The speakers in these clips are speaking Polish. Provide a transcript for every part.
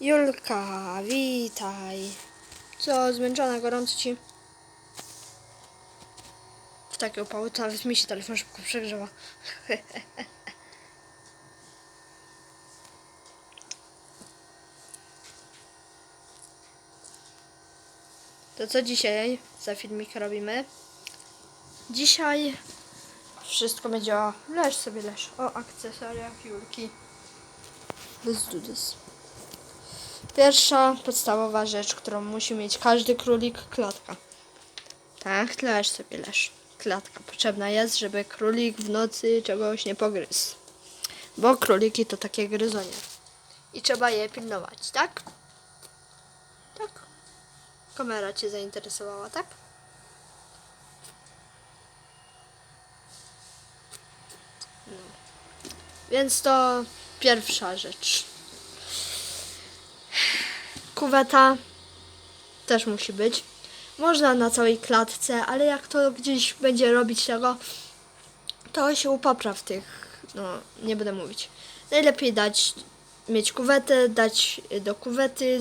Julka, witaj. Co, zmęczona, gorąco ci? W takie upały, to nawet mi się telefon szybko przegrzewa. To co dzisiaj za filmik robimy? Dzisiaj wszystko będzie o... Leż sobie, leż. O akcesoriach Julki. Let's do this. Pierwsza podstawowa rzecz, którą musi mieć każdy królik, klatka. Tak, leż sobie, leż. Klatka potrzebna jest, żeby królik w nocy czegoś nie pogryzł. Bo króliki to takie gryzonie. I trzeba je pilnować, tak? Tak. Kamera Cię zainteresowała, tak? No. Więc to pierwsza rzecz. Kuweta też musi być. Można na całej klatce, ale jak to gdzieś będzie robić tego, to się upapra w tych, no nie będę mówić. Najlepiej dać, mieć kuwetę, dać do kuwety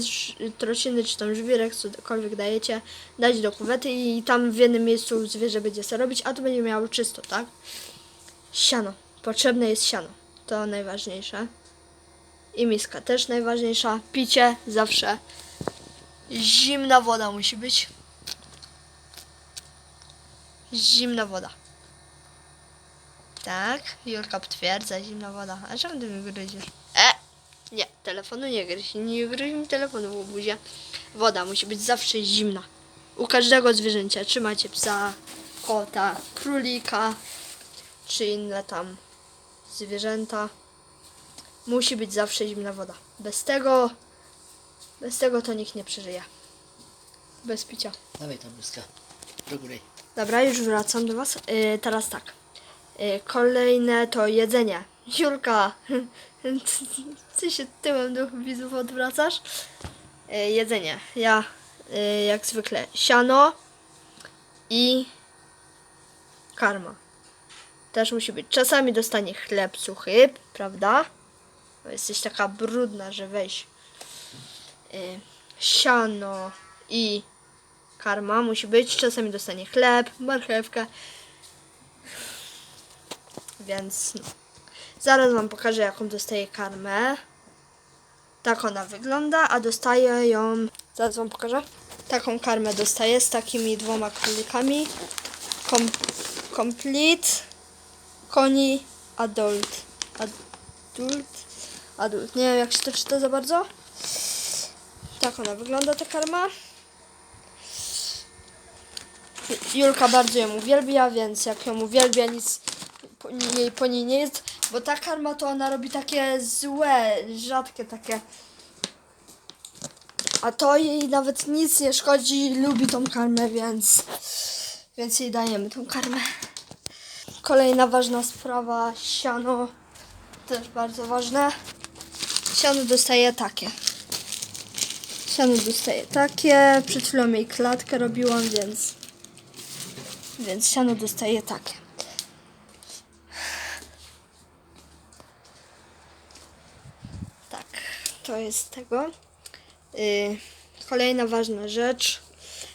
trociny czy tam żwirek, cokolwiek dajecie, dać do kuwety i tam w jednym miejscu zwierzę będzie sobie robić, a tu będzie miało czysto, tak? Siano. Potrzebne jest siano. To najważniejsze. I miska też najważniejsza. Picie zawsze. Zimna woda musi być. Zimna woda. Tak, Julka potwierdza, zimna woda. A czemu ty mi gryziesz? E! Nie, telefonu nie gryź. Nie gryź mi telefonu w buzie. Woda musi być zawsze zimna. U każdego zwierzęcia. Czy macie psa, kota, królika, czy inne tam zwierzęta. Musi być zawsze zimna woda. Bez tego, bez tego to nikt nie przeżyje. Bez picia. Dawaj tam łyska. Do góry. Dobra, już wracam do Was. Yy, teraz tak. Yy, kolejne to jedzenie. Julka, ty się tyłem do widzów odwracasz? Yy, jedzenie. Ja, yy, jak zwykle, siano i karma. Też musi być. Czasami dostanie chleb suchy, prawda? Bo jesteś taka brudna, że weź yy, siano i karma musi być. Czasami dostanie chleb, marchewkę. Więc no. Zaraz wam pokażę jaką dostaje karmę. Tak ona wygląda, a dostaje ją. Zaraz wam pokażę. Taką karmę dostaje z takimi dwoma królikami. Kom, complete. Koni adult. Adult. Adult. Nie wiem jak się to czyta za bardzo. Tak ona wygląda ta karma. Julka bardzo ją uwielbia, więc jak ją uwielbia, nic po niej, po niej nie jest. Bo ta karma to ona robi takie złe, rzadkie takie. A to jej nawet nic nie szkodzi, lubi tą karmę, więc, więc jej dajemy tą karmę. Kolejna ważna sprawa, siano. Też bardzo ważne. Siano dostaje takie. Siano dostaje takie. Przed chwilą jej klatkę robiłam, więc więc siano dostaje takie. Tak, to jest tego. Yy, kolejna ważna rzecz.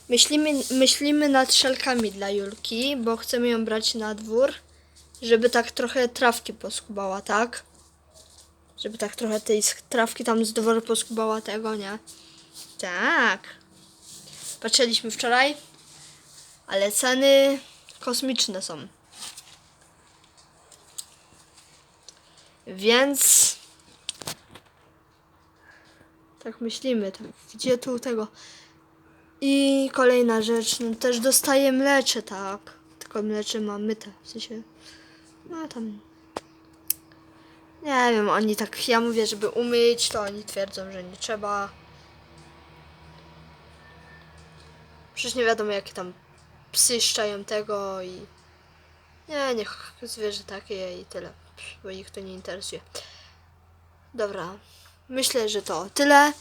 Myślimy, myślimy nad szelkami dla Julki, bo chcemy ją brać na dwór, żeby tak trochę trawki poskubała, tak? Żeby tak trochę tej trawki tam z dworu poskubała tego, nie? Tak. Patrzyliśmy wczoraj, ale ceny kosmiczne są. Więc tak myślimy, to gdzie tu tego. I kolejna rzecz, no też dostaje mlecze, tak. Tylko mlecze ma myte, w sensie, no tam. Nie wiem, oni tak, ja mówię, żeby umyć, to oni twierdzą, że nie trzeba. Przecież nie wiadomo, jakie tam psy szczają tego i... Nie, niech zwierzę takie i tyle, bo ich to nie interesuje. Dobra, myślę, że to tyle.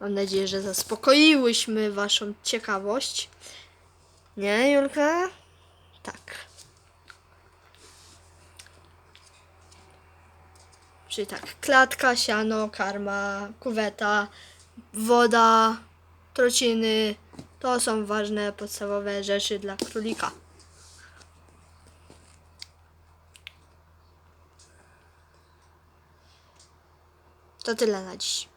Mam nadzieję, że zaspokoiłyśmy waszą ciekawość. Nie, Julka? Tak. Czyli tak, klatka, siano, karma, kuweta, woda, trociny. To są ważne, podstawowe rzeczy dla królika. To tyle na dziś.